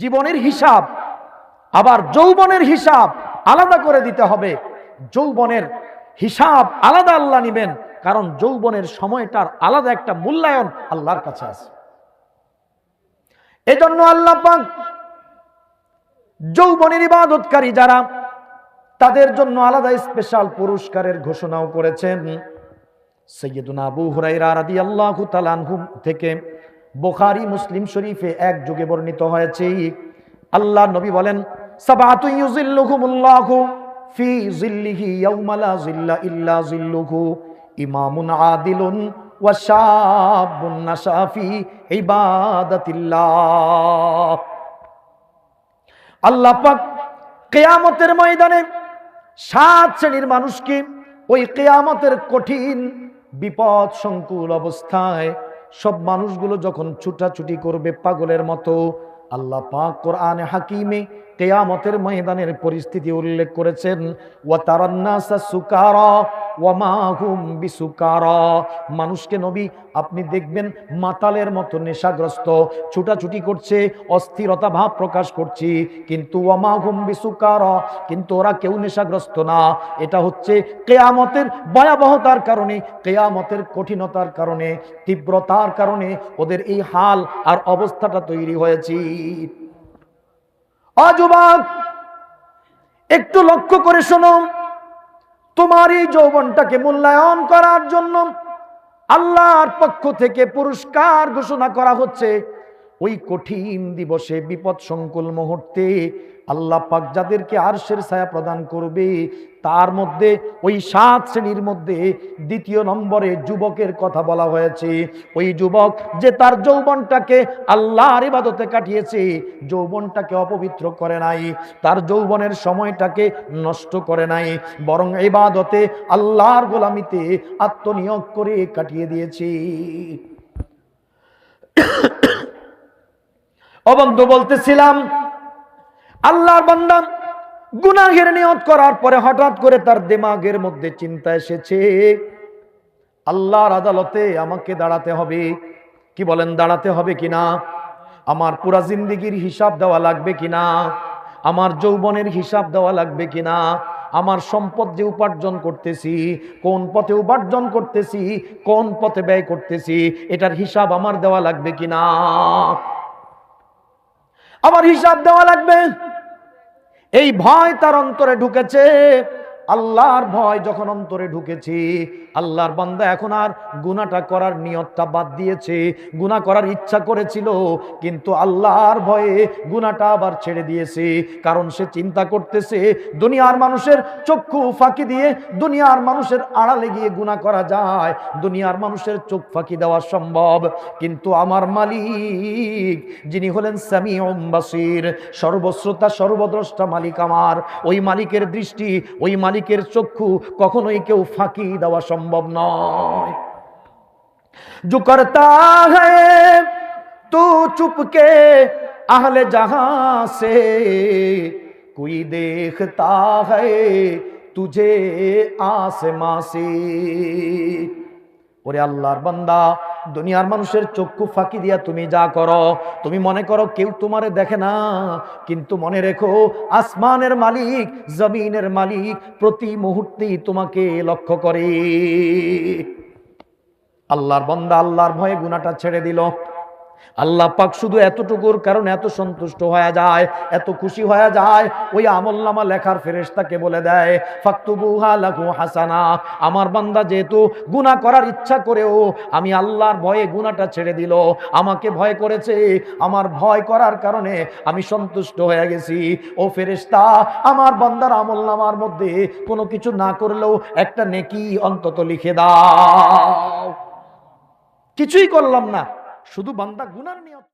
জীবনের হিসাব, আবার যৌবনের হিসাব আলাদা করে দিতে হবে। যৌবনের হিসাব আলাদা আল্লাহ নিবেন, কারণ যৌবনের সময়টার আলাদা একটা মূল্যায়ন আল্লাহর কাছে আছে। এজন্য আল্লাহ পাক যৌবনের ইবাদতকারী যারা, তাদের জন্য আলাদা স্পেশাল পুরস্কারের ঘোষণাও করেছেন। সৈয়দুনা আবু হুরাইরা রাদিয়াল্লাহু তাআলা আনহু থেকে বুখারী, মুসলিম শরীফে এক যুগে বর্ণিত হয়েছে। আল্লাহ নবী বলেন ইমামুন আদিলুন আল্লাহ কেয়ামতের ময়দানে সাত শ্রেণির মানুষকে ওই কেয়ামতের কঠিন বিপদ সংকুল অবস্থায় সব মানুষগুলো যখন ছুটাছুটি করবে পাগলের মতো, আল্লাহ পাক কোরআনে হাকিমে কেয়ামতের ময়দানের পরিস্থিতি উল্লেখ করেছেন, ওয়া তারান্নাসা সুকারা ওয়া মা বিসুকারা। মানুষকে নবী, আপনি দেখবেন মাতালের মতো নেশাগ্রস্ত, ছুটাছুটি করছে, অস্থিরতা ভাব প্রকাশ করছি, কিন্তু ওয়ামা হুম বিসুকারা, কিন্তু ওরা কেউ নেশাগ্রস্ত না। এটা হচ্ছে কেয়ামতের ভয়াবহতার কারণে, কেয়ামতের কঠিনতার কারণে, তীব্রতার কারণে ওদের এই হাল আর অবস্থাটা তৈরি হয়েছে। অযুবাক একটু লক্ষ্য করে শোনো। তোমার এই যৌবনটাকে মূল্যায়ন করার জন্য আল্লাহর পক্ষ থেকে পুরস্কার ঘোষণা করা হচ্ছে। ওই কঠিন দিবসে বিপদ সংকুল মুহূর্তে আল্লাহ পাক যাদেরকে আরশের ছায়া প্রদান করবে, তার মধ্যে ওই সাত শ্রেণির মধ্যে দ্বিতীয় নম্বরে যুবকের কথা বলা হয়েছে। ওই যুবক যে তার যৌবনটাকে আল্লাহর ইবাদতে কাটিয়েছে, যৌবনটাকে অপবিত্র করে নাই, তার যৌবনের সময়টাকে নষ্ট করে নাই, বরং ইবাদতে আল্লাহর গোলামিতে আত্মনিয়োগ করে কাটিয়ে দিয়েছে। অবন্ধ বলতেছিলাম, আল্লাহর বান্দা গুনাহের নিয়ত করার পরে হঠাৎ করে তার দিমাগের মধ্যে চিন্তা এসেছে, আল্লাহর আদালতে আমাকে দাঁড়াতে হবে। কি বলেন, দাঁড়াতে হবে কিনা আমার পুরা জিন্দিগির হিসাব দেওয়া লাগবে কিনা আমার যৌবনের হিসাব দেওয়া লাগবে কিনা আমার সম্পদ যে উপার্জন করতেছি, কোন পথে উপার্জন করতেছি, কোন পথে ব্যয় করতেছি, এটার হিসাব আমার দেওয়া লাগবে কিনা আমার হিসাব দেওয়া লাগবে। এই ভয় তার অন্তরে ঢুকেছে। আল্লাহর ভয় যখন অন্তরে ঢুকেছি, আল্লাহর বান্দা এখন আর গুনাটা করার নিয়তটা বাদ দিয়েছে, গুনাহ করার ইচ্ছা করেছিল, কিন্তু আল্লাহর ভয়ে গুনাটা আবার ছেড়ে দিয়েছে, কারণ সে চিন্তা করতেছে, দুনিয়ার মানুষের চক্ষু ফাঁকি দিয়ে দুনিয়ার মানুষের আড়ালে গিয়ে গুনাহ করা যায়, দুনিয়ার মানুষের চোখ ফাঁকি দেওয়া সম্ভব। কিন্তু আমার মালিক, যিনি হলেন সামি বাসির, সর্বশ্রোতা, সর্বদ্রষ্টা মালিক আমার, ওই মালিকের দৃষ্টি, ওই মালিকের চক্ষু কখনোই কেউ ফাঁকি দেওয়া সম্ভব নয় जो करता है तू चुपके अहले जहां से कोई देखता है तुझे आसमां से ওরে আল্লাহর বান্দা দুনিয়ার মানুষের চক্ষু ফাঁকি দিয়া তুমি যা করো, তুমি মনে করো কেউ তোমারে দেখে না, কিন্তু মনে রেখো আসমানের মালিক, জমিনের মালিক প্রতি মুহূর্তেই তোমাকে লক্ষ্য করে। আল্লাহর বন্দা আল্লাহর ভয়ে গুণাটা ছেড়ে দিল। আল্লাহ পাক শুধু এতটুকুর কারণে এত সন্তুষ্ট হয়ে যায়, এত খুশি হয়ে যায়। ওই আমলনামা লেখার ফেরেশতাকে বলে দেয়, ফাকতুবুহা লাহু হাসানা। আমার বান্দা যেহেতু গুনাহ করার ইচ্ছা করেও আমি আল্লাহর ভয়ে গুনাহটা ছেড়ে দিল, আমাকে ভয় করেছে। আমার ভয় করার কারণে আমি সন্তুষ্ট হয়ে গেছি। ও ফেরেশতা, আমার বান্দার আমলনামার মধ্যে কোনো কিছু না করলেও একটা নেকি অন্তত লিখে দাও। কিছুই করলাম না। শুধু বান্দা গুনার নিয়ত